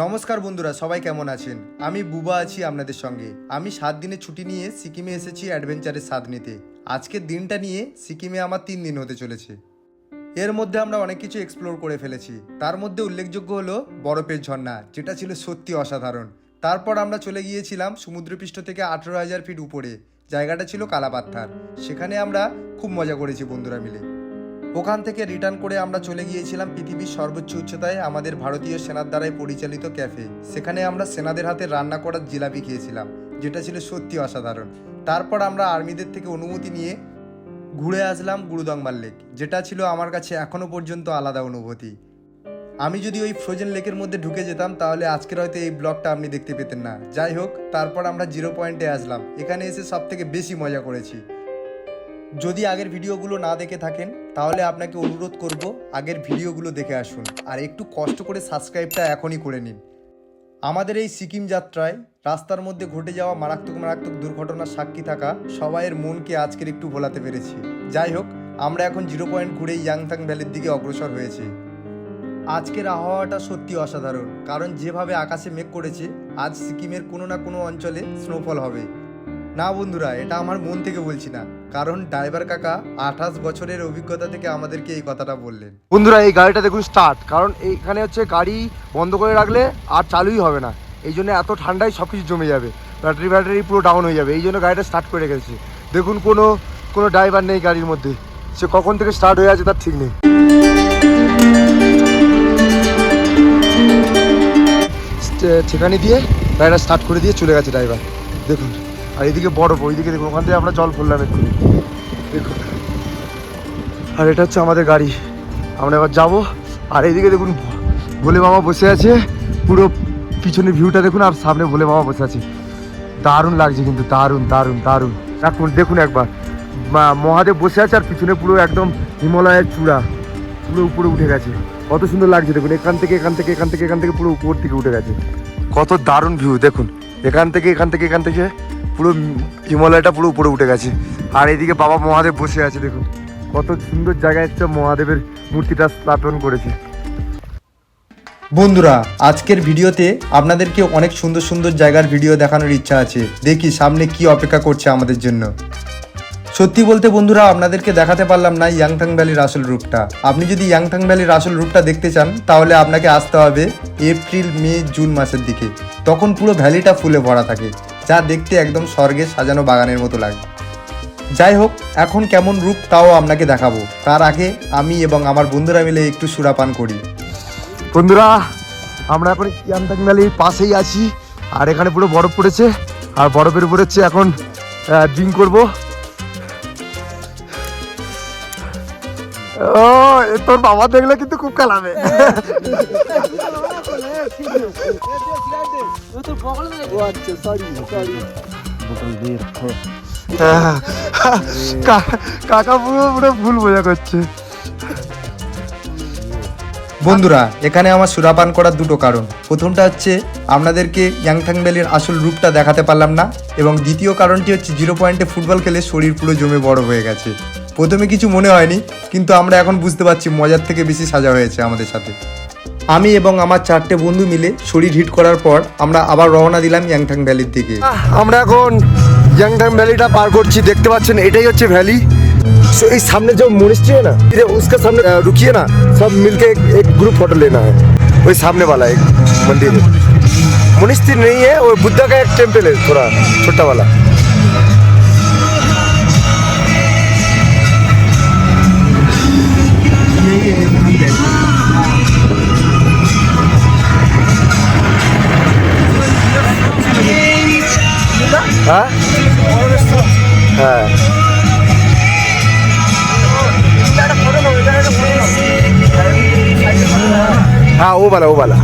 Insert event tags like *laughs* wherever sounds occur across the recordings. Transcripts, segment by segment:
নমস্কার বন্ধুরা, সবাই কেমন আছেন? আমি বুবা আছি আপনাদের সঙ্গে। আমি সাত দিনের ছুটি নিয়ে সিকিমে এসেছি অ্যাডভেঞ্চারের স্বাদ নিতে। আজকের দিনটা নিয়ে সিকিমে আমার তিন দিন হতে চলেছে। এর মধ্যে আমরা অনেক কিছু এক্সপ্লোর করে ফেলেছি। তার মধ্যে উল্লেখযোগ্য হলো বরফের ঝর্ণা, যেটা ছিল সত্যি অসাধারণ। তারপর আমরা চলে গিয়েছিলাম সমুদ্রপৃষ্ঠ থেকে আঠেরো হাজার ফিট উপরে। জায়গাটা ছিল কালাপাত্থার সেখানে আমরা খুব মজা করেছি বন্ধুরা মিলে। ওখান থেকে রিটার্ন করে আমরা চলে গিয়েছিলাম পৃথিবীর সর্বোচ্চ উচ্চতায় আমাদের ভারতীয় সেনার দ্বারাই পরিচালিত ক্যাফে। সেখানে আমরা সেনাদের হাতে রান্না করার জিলাপি খেয়েছিলাম, যেটা ছিল সত্যি অসাধারণ। তারপর আমরা আর্মিদের থেকে অনুমতি নিয়ে ঘুরে আসলাম গুরুদংমার লেক যেটা ছিল আমার কাছে এখনও পর্যন্ত আলাদা অনুভূতি। আমি যদি ওই ফ্রোজেন লেকের মধ্যে ঢুকে যেতাম, তাহলে আজকের হয়তো এই ব্লগটা আপনি দেখতে পেতেন না। যাই হোক, তারপর আমরা জিরো পয়েন্টে আসলাম। এখানে এসে সব থেকে বেশি মজা করেছি। যদি আগের ভিডিওগুলো না দেখে থাকেন তাহলে আপনাকে অনুরোধ করব আগের ভিডিওগুলো দেখে আসুন। আর একটু কষ্ট করে সাবস্ক্রাইবটা এখনই করে নিন। আমাদের এই সিকিম যাত্রায় রাস্তার মধ্যে ঘটে যাওয়া মারাত্মক মারাত্মক দুর্ঘটনার সাক্ষী থাকা সবাইয়ের মনকে আজকের একটু ভোলাতে পেরেছি। যাই হোক, আমরা এখন জিরো পয়েন্ট ঘুরে ইয়াংথাং ভ্যালির দিকে অগ্রসর হয়েছি। আজকের আবহাওয়াটা সত্যি অসাধারণ, কারণ যেভাবে আকাশে মেঘ করেছে, আজ সিকিমের কোনো না কোনো অঞ্চলে স্নোফল হবে। না বন্ধুরা, এটা আমার মন থেকে বলছি না। কারণ ড্রাইভার কাকা আঠাশ বছরের অভিজ্ঞতা থেকে আমাদেরকে এই কথাটা বললেন। বন্ধুরা, এই গাড়িটা দেখুন স্টার্ট কারণ এইখানে হচ্ছে গাড়ি বন্ধ করে রাখলে আর চালুই হবে না। এই জন্য এত ঠান্ডায় সব কিছু জমে যাবে ব্যাটারি ব্যাটারি পুরো ডাউন হয়ে যাবে। এই জন্য গাড়িটা স্টার্ট করে রেখেছে। দেখুন কোনো কোনো ড্রাইভার নেই গাড়ির মধ্যে। সে কখন থেকে স্টার্ট হয়ে আছে তার ঠিক নেই। ঠিকানি দিয়ে গাড়িটা স্টার্ট করে দিয়ে চলে গেছে ড্রাইভার দেখুন। আর এদিকে বরফ ওইদিকে দেখুন, ওখান থেকে আমরা জল ফুললাম এক্ষুনি দেখুন। আর এটা হচ্ছে আমাদের গাড়ি। আমরা এবার যাব। আর এইদিকে দেখুন, ভোলে মামা বসে আছে। পুরো পিছনের ভিউটা দেখুন, আর সামনে ভোলে মামা বসে আছে। দারুণ লাগছে কিন্তু, দারুণ দারুণ দারুণ। এখন দেখুন একবার। মহাদেব বসে আছে, আর পিছনে পুরো একদম হিমালয়ের চূড়া। পুরো উপরে উঠে গেছে। কত সুন্দর লাগছে, দেখুন। এখান থেকে এখান থেকে এখান থেকে এখান থেকে পুরো উপর থেকে উঠে গেছে। কত দারুণ ভিউ দেখুন। এখান থেকে এখান থেকে এখান থেকে। পুরো হিমালয়টা পুরো উপরে উঠে গেছে। আর এইদিকে বাবা মহাদেব বসে আছে, দেখুন। কত সুন্দর জায়গায় একটা মহাদেবের মূর্তিটা স্থাপন করেছে। বন্ধুরা, আজকের ভিডিওতে আপনাদেরকে অনেক সুন্দর সুন্দর জায়গার ভিডিও দেখানোর ইচ্ছা আছে। দেখি সামনে কি অপেক্ষা করছে আমাদের জন্য। সত্যি বলতে বন্ধুরা, আপনাদেরকে দেখাতে পারলাম না ইয়াংথাং ভ্যালির আসল রূপটা। আপনি যদি ইয়াংথাং ভ্যালির আসল রূপটা দেখতে চান, তাহলে আপনাকে আসতে হবে এপ্রিল, মে, জুন মাসের দিকে। তখন পুরো ভ্যালিটা ফুলে ভরা থাকে। যা দেখতে একদম স্বর্গে সাজানো বাগানের মতো লাগে। যাই হোক এখন কেমন রূপ তাও আপনাকে দেখাবো। তার আগে আমি এবং আমার বন্ধুরা মিলে একটু সুরাপান করি। বন্ধুরা আমরা এখন ইয়ামতাং ভ্যালির পাশেই আছি। আর এখানে পুরো বরফ পড়েছে। আর বরফের উপরে হচ্ছে এখন ড্রিঙ্ক করব। ও তোর বাবা দেখলে কিন্তু খুব কালাবে *laughs* বন্ধুরা, এখানে আমার সুরাপান করার দুটো কারণ। প্রথমটা হচ্ছে, আপনাদেরকে ইয়াংথাং ভ্যালির আসল রূপটা দেখাতে পারলাম না, এবং দ্বিতীয় কারণটি হচ্ছে জিরো পয়েন্টে ফুটবল খেলে শরীর পুরো জমে বড় হয়ে গেছে। প্রথমে কিছু মনে হয়নি, কিন্তু আমরা এখন বুঝতে পারছি, মজার থেকে বেশি সাজা হয়েছে আমাদের সাথে। আমি এবং আমার চারটে বন্ধু মিলে শরীর হিট করার পর আমরা আবার রওনা দিলাম ইয়াংথাং ভ্যালির দিকে আহ, আমরা এখন ইয়াংটাং ভ্যালিটা পার করছি দেখতে পাচ্ছেন এটাই হচ্ছে ভ্যালি सो इस सामने जो मोनिस्ट्री है ना ये उसके सामने अ, रुकिए ना सब मिलके एक, एक ग्रुप फोटो लेना है वही सामने वाला एक मंदिर है मोनिस्ट्री नहीं है वो बुद्धा का एक टेम्पल है थोड़ा छोटा वाला ওবালা ওবালা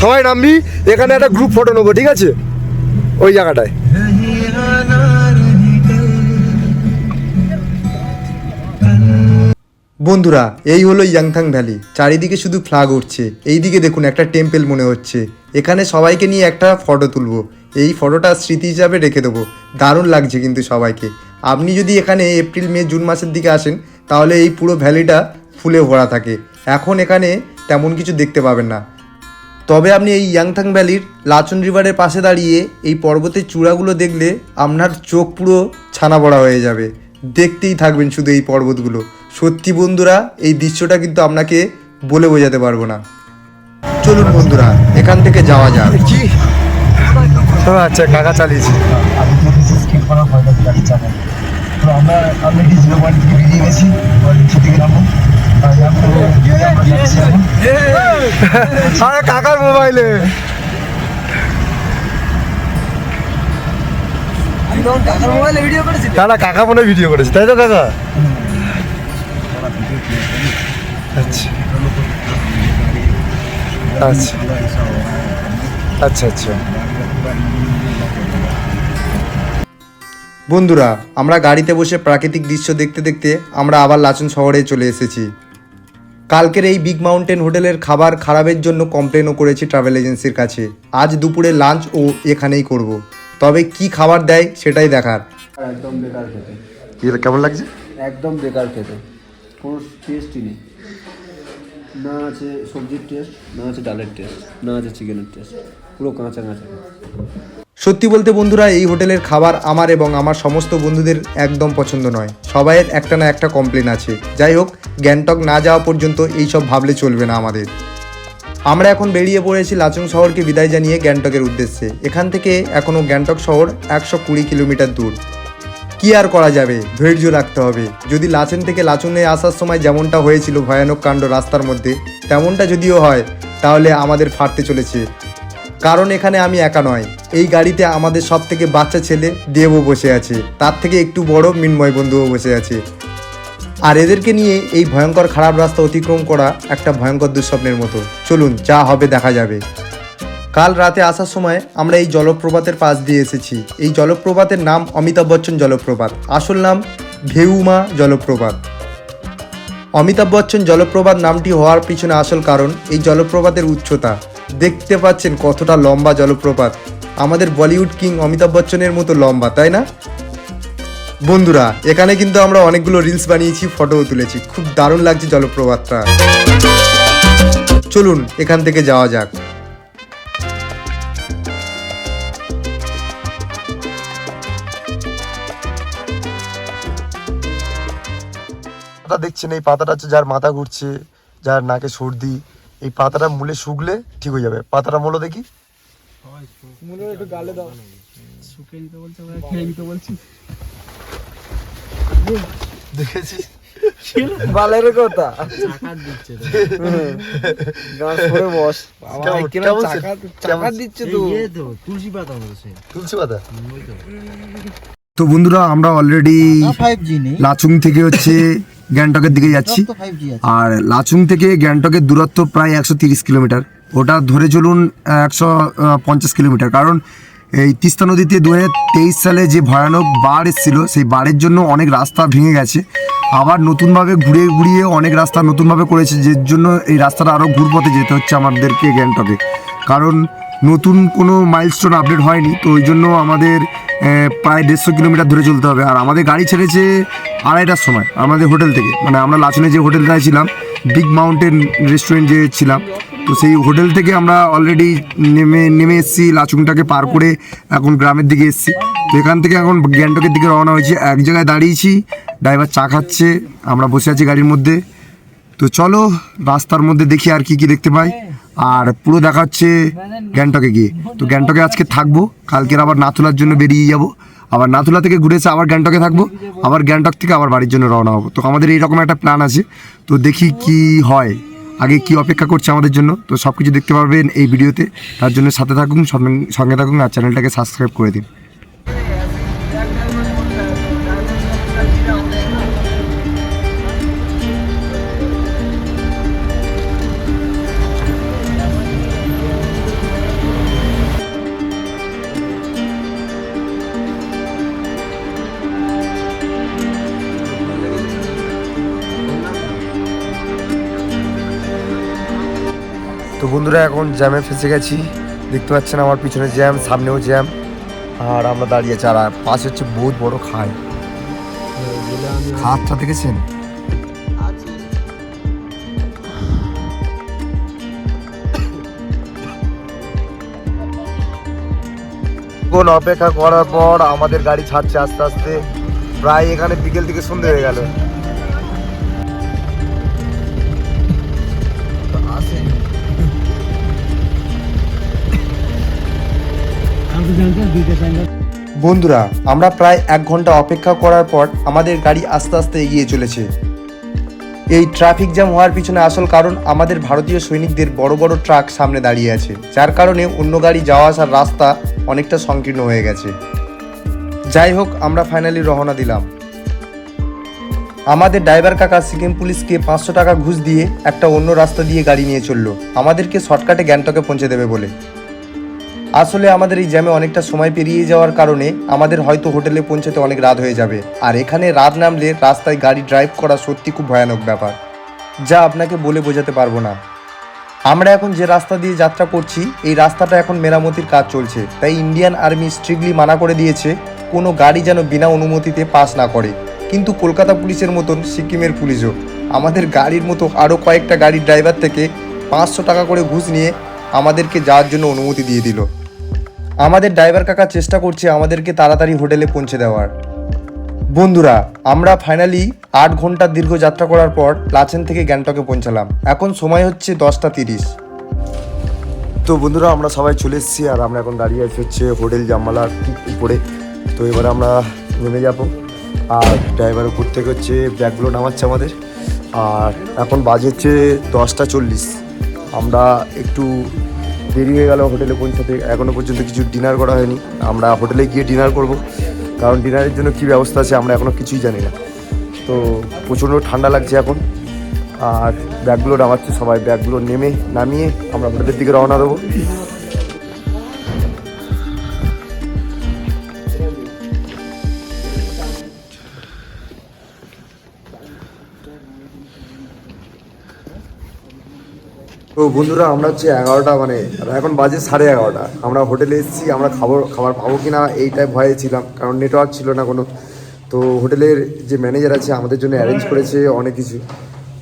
সবাই নামবি এখানে একটা গ্রুপ ফটো নেব ঠিক আছে? ওই জায়গাটায়। বন্ধুরা এই হলো ইয়াংথাং ভ্যালি। চারিদিকে শুধু ফ্লাগ উঠছে। এইদিকে দেখুন একটা টেম্পেল মনে হচ্ছে। এখানে সবাইকে নিয়ে একটা ফটো তুলবো। এই ফটোটা স্মৃতি হিসাবে রেখে দেবো। দারুণ লাগছে কিন্তু সবাইকে। আপনি যদি এখানে এপ্রিল, মে, জুন মাসের দিকে আসেন, তাহলে এই পুরো ভ্যালিটা ফুলে ভরা থাকে। এখন এখানে তেমন কিছু দেখতে পাবেন না। তবে আপনি এই ইয়াংথাং ভ্যালির লাচন রিভারের পাশে দাঁড়িয়ে এই পর্বতের চূড়াগুলো দেখলে আপনার চোখ পুরো ছানা বড়া হয়ে যাবে। দেখতেই থাকবেন শুধু এই পর্বতগুলো। সত্যি বন্ধুরা, এই দৃশ্যটা কিন্তু আপনাকে বলে বোঝাতে পারব না। চলুন বন্ধুরা এখান থেকে যাওয়া যাক। কি ও আচ্ছা কাকা চালিয়েছি। তো আমরা অলরেডি জিরো পয়েন্ট থেকে বেরিয়ে গেছি ছুটি গেলাম আরে কাকার মোবাইলে। না কাকা মনে ভিডিও করেছে তাই তো কাকা? আচ্ছা। আচ্ছা। আচ্ছা আচ্ছা। বন্ধুরা আমরা গাড়িতে বসে প্রাকৃতিক দৃশ্য দেখতে দেখতে আমরা আবার লাচুন শহরে চলে এসেছি। কালকের এই বিগ মাউন্টেন হোটেলের খাবার খারাপের জন্য কমপ্লেনও করেছি ট্রাভেল এজেন্সির কাছে। আজ দুপুরে লাঞ্চ ও এখানেই করব। তবে কি খাবার দেয় সেটাই দেখার। একদম বেকার খেতে। কেমন লাগছে? একদম বেকার খেতে। কোনো টেস্টই নেই। না আছে সবজির টেস্ট না আছে ডালের টেস্ট না আছে চিকেনের টেস্ট পুরো কাঁচা কাঁচা। সত্যি বলতে বন্ধুরা, এই হোটেলের খাবার আমার এবং আমার সমস্ত বন্ধুদের একদম পছন্দ নয়। সবাইয়ের একটা না একটা কমপ্লেন আছে। যাই হোক, গ্যাংটক না যাওয়া পর্যন্ত এই সব ভাবলে চলবে না আমাদের। আমরা এখন বেরিয়ে পড়েছি লাচুং শহরকে বিদায় জানিয়ে গ্যাংটকের উদ্দেশ্যে। এখান থেকে এখনও গ্যাংটক শহর একশো কুড়ি কিলোমিটার দূর। কি আর করা যাবে? ধৈর্য রাখতে হবে। যদি লাচেন থেকে লাচুনে আসার সময় যেমনটা হয়েছিল ভয়ানক কাণ্ড রাস্তার মধ্যে, তেমনটা যদিও হয়, তাহলে আমাদের ফাটতে চলেছে। কারণ এখানে আমি একা নয়। এই গাড়িতে আমাদের সব থেকে বাচ্চা ছেলে দেবও বসে আছে। তার থেকে একটু বড় মিনময় বন্ধুও বসে আছে। আর এদেরকে নিয়ে এই ভয়ঙ্কর খারাপ রাস্তা অতিক্রম করা একটা ভয়ঙ্কর দুঃস্বপ্নের মতো। চলুন, যা হবে দেখা যাবে। কাল রাতে আসার সময় আমরা এই জলপ্রপাতের পাশ দিয়ে এসেছি। এই জলপ্রপাতের নাম অমিতাভ বচ্চন জলপ্রপাত। আসল নাম ভেউমা জলপ্রপাত। অমিতাভ বচ্চন জলপ্রপাত নামটি হওয়ার পিছনে আসল কারণ এই জলপ্রপাতের উচ্চতা। দেখতে পাচ্ছেন কতটা লম্বা জলপ্রপাত। আমাদের বলিউড কিং অমিতাভ বচ্চনের মতো লম্বা, তাই না? বন্ধুরা, এখানে কিন্তু আমরা অনেকগুলো রিলস বানিয়েছি, ফটোও তুলেছি। খুব দারুণ লাগছে জলপ্রপাতটা। চলুন, এখান থেকে যাওয়া যাক। পাতা দেখছেন এই পাতাটা হচ্ছে যার মাথা ঘুরছে যার নাকে সর্দি এই পাতাটা মূলে শুকলে ঠিক হয়ে যাবে। পাতাটা মূলো দেখি। দিচ্ছে তো। তুলসী পাতা তো। বন্ধুরা আমরা অলরেডি লাচুং থেকে হচ্ছে গ্যাংটকের দিকে যাচ্ছি। আর লাচুং থেকে গ্যাংটকের দূরত্ব প্রায় একশো তিরিশ কিলোমিটার। ওটা ধরে চলুন একশো পঞ্চাশ কিলোমিটার। কারণ এই তিস্তা নদীতে দু তেইশ সালে যে ভয়ানক বাড় এসেছিল সেই বাড়ের জন্য অনেক রাস্তা ভেঙে গেছে। আবার নতুনভাবে ঘুরে ঘুরিয়ে অনেক রাস্তা নতুনভাবে করেছে যে জন্য এই রাস্তাটা আরও ঘুরপথে যেতে হচ্ছে আমাদেরকে গ্যাংটকে। কারণ নতুন কোনো মাইলস্টোন আপডেট হয়নি, তো ওই জন্য আমাদের প্রায় দেড়শো কিলোমিটার ধরে চলতে হবে। আর আমাদের গাড়ি ছেড়েছে আড়াইটার সময়, আমাদের হোটেল থেকে। মানে আমরা লাচুনে যে হোটেলটায় ছিলাম বিগ মাউন্টেন রেস্টুরেন্ট যে ছিলাম, তো সেই হোটেল থেকে আমরা অলরেডি নেমে নেমে এসেছি, লাচুংটাকে পার করে এখন গ্রামের দিকে এসেছি। তো এখান থেকে এখন গ্যাংটকের দিকে রওনা হয়েছে। এক জায়গায় দাঁড়িয়েছি, ড্রাইভার চা খাচ্ছে, আমরা বসে আছি গাড়ির মধ্যে। তো চলো, রাস্তার মধ্যে দেখি আর কি কি দেখতে পাই। আর পুরো দেখা হচ্ছে গ্যাংটকে গিয়ে। তো গ্যাংটকে আজকে থাকব কালকের আবার নাথুলার জন্য বেরিয়ে যাব। আবার নাথুলা থেকে ঘুরে এসে আবার গ্যাংটকে থাকব, আবার গ্যাংটক থেকে আবার বাড়ির জন্য রওনা হব। তো আমাদের এইরকম একটা প্ল্যান আছে। তো দেখি কি হয়, আগে কি অপেক্ষা করছে আমাদের জন্য। তো সব কিছু দেখতে পারবেন এই ভিডিওতে। তার জন্য সাথে থাকুন, সঙ্গে- সঙ্গে থাকুন, আর চ্যানেলটাকে সাবস্ক্রাইব করে দিন। বন্ধুরা, এখন জ্যামে ফেসে গেছি। দেখতে পাচ্ছেন আমার পিছনে জ্যাম সামনেও জ্যাম আর আমরা দাঁড়িয়ে আছি, আর পাশে হচ্ছে বহুত বড় খাই খাতটা দেখেছেন? কোন অপেক্ষা করার পর আমাদের গাড়ি ছাড়ছে আস্তে আস্তে। প্রায় এখানে বিকেল থেকে সন্ধে হয়ে গেল। বন্ধুরা, আমরা প্রায় এক ঘণ্টা অপেক্ষা করার পর আমাদের গাড়ি আস্তে আস্তে এগিয়ে চলেছে। এই ট্রাফিক জ্যাম হওয়ার পিছনে আসল কারণ আমাদের ভারতীয় সৈনিকদের বড় বড় ট্রাক সামনে দাঁড়িয়ে আছে, যার কারণে অন্য গাড়ি যাওয়া আসার রাস্তা অনেকটা সংকীর্ণ হয়ে গেছে। যাই হোক, আমরা ফাইনালি রওনা দিলাম। আমাদের ড্রাইভার কাকা সিকিম পুলিশকে পাঁচশো টাকা ঘুষ দিয়ে একটা অন্য রাস্তা দিয়ে গাড়ি নিয়ে চলল। আমাদেরকে শর্টকাটে গ্যাংটকে পৌঁছে দেবে বলে। আসলে আমাদের এই জ্যামে অনেকটা সময় পেরিয়ে যাওয়ার কারণে আমাদের হয়তো হোটেলে পৌঁছাতে অনেক রাত হয়ে যাবে। আর এখানে রাত নামলে রাস্তায় গাড়ি ড্রাইভ করা সত্যি খুব ভয়ানক ব্যাপার, যা আপনাকে বলে বোঝাতে পারব না। আমরা এখন যে রাস্তা দিয়ে যাত্রা করছি, এই রাস্তাটা এখন মেরামতির কাজ চলছে। তাই ইন্ডিয়ান আর্মি স্ট্রিক্টলি মানা করে দিয়েছে, কোনো গাড়ি যেন বিনা অনুমতিতে পাস না করে। কিন্তু কলকাতা পুলিশের মতন সিকিমের পুলিশও। আমাদের গাড়ির মতো আরও কয়েকটা গাড়ির ড্রাইভার থেকে পাঁচশো টাকা করে ঘুষ নিয়ে আমাদেরকে যাওয়ার জন্য অনুমতি দিয়ে দিল। আমাদের ড্রাইভার কাকা চেষ্টা করছে আমাদেরকে তাড়াতাড়ি হোটেলে পৌঁছে দেওয়ার। বন্ধুরা, আমরা ফাইনালি আট ঘণ্টার দীর্ঘ যাত্রা করার পর লাচেন থেকে গ্যাংটকে পৌঁছালাম। এখন সময় হচ্ছে দশটা তিরিশ। তো বন্ধুরা, আমরা সবাই চলে এসেছি আর আমরা এখন দাঁড়িয়ে আছি হচ্ছে হোটেল জামালার উপরে। তো এবারে আমরা নেমে যাব। আর ড্রাইভার উপর থেকে হচ্ছে ব্যাগগুলো নামাচ্ছে আমাদের। আর এখন বাজে হচ্ছে দশটা চল্লিশ। আমরা একটু দেরি হয়ে গেল হোটেলে পৌঁছাতে। এখনও পর্যন্ত কিছু ডিনার করা হয়নি। আমরা হোটেলে গিয়ে ডিনার করব। কারণ ডিনারের জন্য কী ব্যবস্থা আছে আমরা এখনও কিছুই জানি না। তো প্রচণ্ড ঠান্ডা লাগছে এখন। আর ব্যাগগুলো নামাচ্ছে সবাই। ব্যাগগুলো নেমে নামিয়ে আমরা হোটেলের দিকে রওনা দেবো। তো বন্ধুরা, আমরা হচ্ছে এগারোটা মানে এখন বাজে সাড়ে এগারোটা। আমরা হোটেলে এসেছি, আমরা খাবার খাবার পাবো কি না এইটাই ভয়ে ছিলাম, কারণ নেটওয়ার্ক ছিল না কোনো। তো হোটেলের যে ম্যানেজার আছে আমাদের জন্য অ্যারেঞ্জ করেছে অনেক কিছু।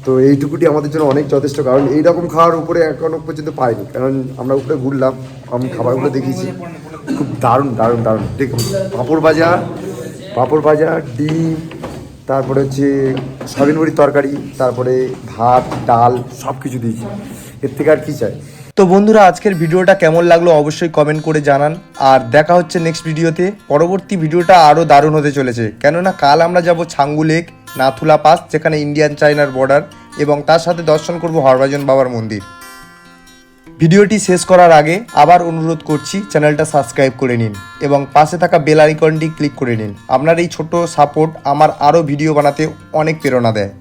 তো এইটুকুটি আমাদের জন্য অনেক যথেষ্ট, কারণ এইরকম খাওয়ার উপরে এখনও পর্যন্ত পাইনি। কারণ আমরা উপরে ঘুরলাম, আমি খাবারগুলো দেখিয়েছি। খুব দারুণ দারুণ দারুণ। দেখুন, পাঁপড় ভাজা পাঁপড় ভাজা, ডিম, তারপরে হচ্ছে বড়ির তরকারি, তারপরে ভাত, ডাল সব কিছু দিয়েছি। এর থেকে আর কি চাই? তো বন্ধুরা, আজকের ভিডিওটা কেমন লাগল অবশ্যই কমেন্ট করে জানান। আর দেখা হচ্ছে নেক্সট ভিডিওতে। পরবর্তী ভিডিওটা আরও দারুণ হতে চলেছে। কেননা কাল আমরা যাব ছাঙ্গু লেক, নাথুলা পাস, যেখানে ইন্ডিয়ান চাইনার বর্ডার এবং তার সাথে দর্শন করব হরভজন বাবার মন্দির। ভিডিওটি শেষ করার আগে আবার অনুরোধ করছি, চ্যানেলটা সাবস্ক্রাইব করে নিন, এবং পাশে থাকা বেল আইকনটি ক্লিক করে নিন। আপনার এই ছোট সাপোর্ট আমার আরও ভিডিও বানাতে অনেক প্রেরণা দেয়।